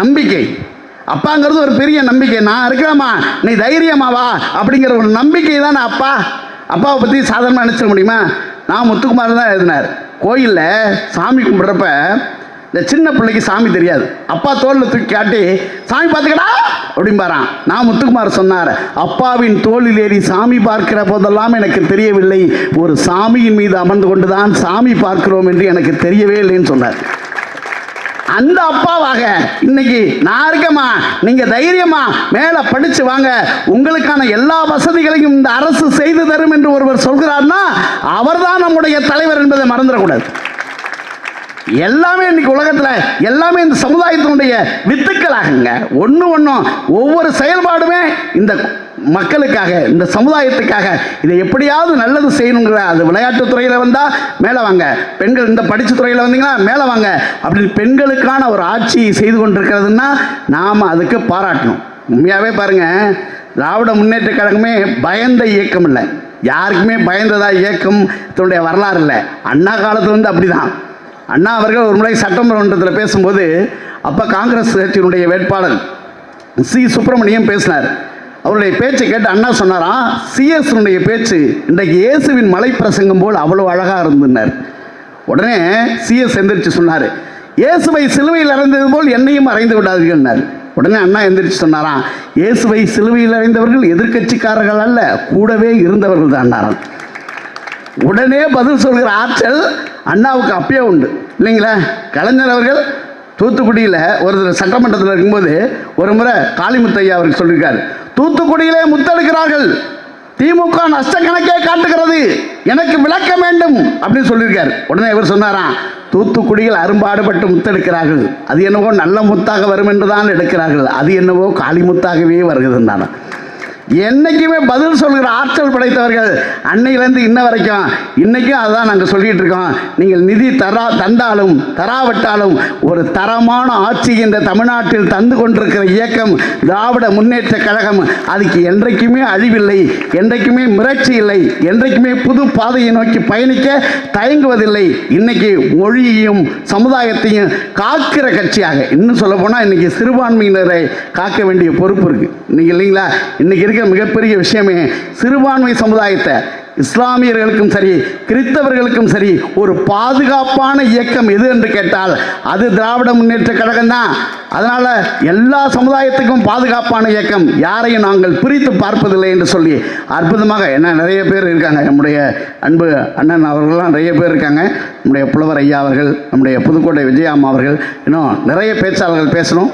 நம்பிக்கை. அப்பாங்கிறது ஒரு பெரிய நம்பிக்கை. நான் இருக்கிறேம்மா நீ தைரியமா வா அப்படிங்கிற ஒரு நம்பிக்கை தான் அப்பா. அப்பாவை பற்றி சாதாரணமாக நினச்சிட முடியுமா? நான் முத்துக்குமார் தான் எழுதினார். கோயிலில் சாமி கும்பிட்றப்ப இந்த சின்ன பிள்ளைக்கு சாமி தெரியாது. அப்பா தோளில் தூக்கி காட்டி சாமி பார்த்துக்கடா அப்படிம்பாரான் நான் முத்துக்குமார் சொன்னார் அப்பாவின் தோளில் ஏறி சாமி பார்க்கிற போதெல்லாம் எனக்கு தெரியவில்லை. ஒரு சாமியின் மீது அமர்ந்து கொண்டு தான் சாமி பார்க்கிறோம் என்று எனக்கு தெரியவே இல்லைன்னு சொன்னார். அந்த அப்பாவாக இன்னைக்கு நான் இருக்கமா நீங்க தைரியமா மேல படிச்சு வாங்க. உங்களுக்கான எல்லா வசதிகளையும் இந்த அரசு செய்து தரும் என்று ஒருவர் சொல்கிறார்னா அவர்தான் நம்முடைய தலைவர் என்பதை மறந்துடக்கூடாது. எல்லாமே இன்னைக்கு உலகத்துல எல்லாமே இந்த சமுதாயத்தினுடைய வித்துக்களாகுங்க. ஒன்று ஒன்றும் ஒவ்வொரு செயல்பாடுமே இந்த மக்களுக்காக இந்த சமுதாயத்துக்காக இதை எப்படியாவது நல்லது செய்யணுங்கிற அது விளையாட்டு துறையில் வந்தால் மேலே வாங்க. பெண்கள் இந்த படித்த துறையில் வந்தீங்கன்னா மேலே வாங்க. அப்படின்னு பெண்களுக்கான ஒரு ஆட்சி செய்து கொண்டிருக்கிறதுன்னா நாம் அதுக்கு பாராட்டணும். உண்மையாகவே பாருங்கள் திராவிட முன்னேற்ற கழகமே பயந்த இயக்கம் இல்லை. யாருக்குமே பயந்ததாக இயக்கம் இதனுடைய வரலாறு இல்லை. அண்ணா காலத்துலேருந்து அப்படி தான் அண்ணா அவர்கள் ஒரு முறை சட்டமன்றத்தில் பேசும்போது அப்போ காங்கிரஸ் கட்சியினுடைய வேட்பாளர் சி. சுப்பிரமணியம் பேசினார். அவருடைய பேச்சை கேட்டு அண்ணா சொன்னாராம் சிஎஸ்னுடைய பேச்சு இன்றைக்கு இயேசுவின் மலை பிரசங்கம் போல் அவ்வளோ அழகாக இருந்துனார் உடனே சிஎஸ் எந்திரிச்சு சொன்னார் இயேசுவை சிலுவையில் அறைந்தது போல் என்னையும் அறைந்து விடாதீர்கள்னார். உடனே அண்ணா எந்திரிச்சு சொன்னாராம் இயேசுவை சிலுவையில் அறைந்தவர்கள் எதிர்க்கட்சிக்காரர்கள் அல்ல கூடவே இருந்தவர்கள் தான். உடனே பதில் சொல்கிற ஆற்றல் அண்ணாவுக்கு அப்பயே உண்டு. இல்லைங்களா? கலைஞர் அவர்கள் தூத்துக்குடியில் ஒரு சட்டமன்றத்தில் இருக்கும்போது ஒரு முறை காளிமுத்தையா அவருக்கு சொல்லியிருக்காரு. தூத்துக்குடியிலே முத்தெடுக்கிறார்கள். திமுக நஷ்ட கணக்கே காட்டுகிறது. எனக்கு விளக்க வேண்டும் அப்படின்னு சொல்லியிருக்காரு. உடனே இவர் சொன்னாராம் தூத்துக்குடியில் அரும்பாடுபட்டு முத்தெடுக்கிறார்கள். அது என்னவோ நல்ல முத்தாக வரும் என்று தான் எடுக்கிறார்கள். அது என்னவோ காளி முத்தாகவே வருகிறதுனால என்னைக்குமே பதில் சொல்கிற ஆற்றல் படைத்தவர்கள் அன்னையிலேருந்து இன்ன வரைக்கும். இன்னைக்கும் அதான் நாங்கள் சொல்லிட்டு இருக்கோம். நீங்கள் நிதி தரா தந்தாலும் தராவிட்டாலும் ஒரு தரமான ஆட்சி இந்த தமிழ்நாட்டில் தந்து கொண்டிருக்கிற இயக்கம் திராவிட முன்னேற்ற கழகம் அதுக்கு என்றைக்குமே அழிவில்லை என்றைக்குமே மிரட்சி இல்லை என்றைக்குமே புது பாதையை நோக்கி பயணிக்க தயங்குவதில்லை. இன்னைக்கு மொழியையும் சமுதாயத்தையும் காக்கிற கட்சியாக இன்னும் சொல்ல போனால் இன்னைக்கு சிறுபான்மையினரை காக்க வேண்டிய பொறுப்பு இருக்கு. இன்னைக்கு இல்லைங்களா? இன்னைக்கு இருக்கிற மிகப்பெரிய விஷயமே சிறுபான்மை சமுதாயத்தை இஸ்லாமியர்களுக்கும் சரி கிறிஸ்தவர்களுக்கும் சரி ஒரு பாதுகாப்பான இயக்கம் எது என்று கேட்டால் அது திராவிட முன்னேற்ற கழகம் தான். அதனால எல்லா சமுதாயத்துக்கும் பாதுகாப்பான இயக்கம் யாரையும் நாங்கள் பிரித்து பார்ப்பதில்லை என்று சொல்லி அற்புதமாக என்ன நிறைய பேர் இருக்காங்க. நம்முடைய அன்பு அண்ணன் அவர்கள்லாம் நிறைய பேர் இருக்காங்க. நம்முடைய புலவர் ஐயா அவர்கள் நம்முடைய புதுக்கோட்டை விஜயாம்மா அவர்கள் இன்னும் நிறைய பேச்சாளர்கள் பேசணும்.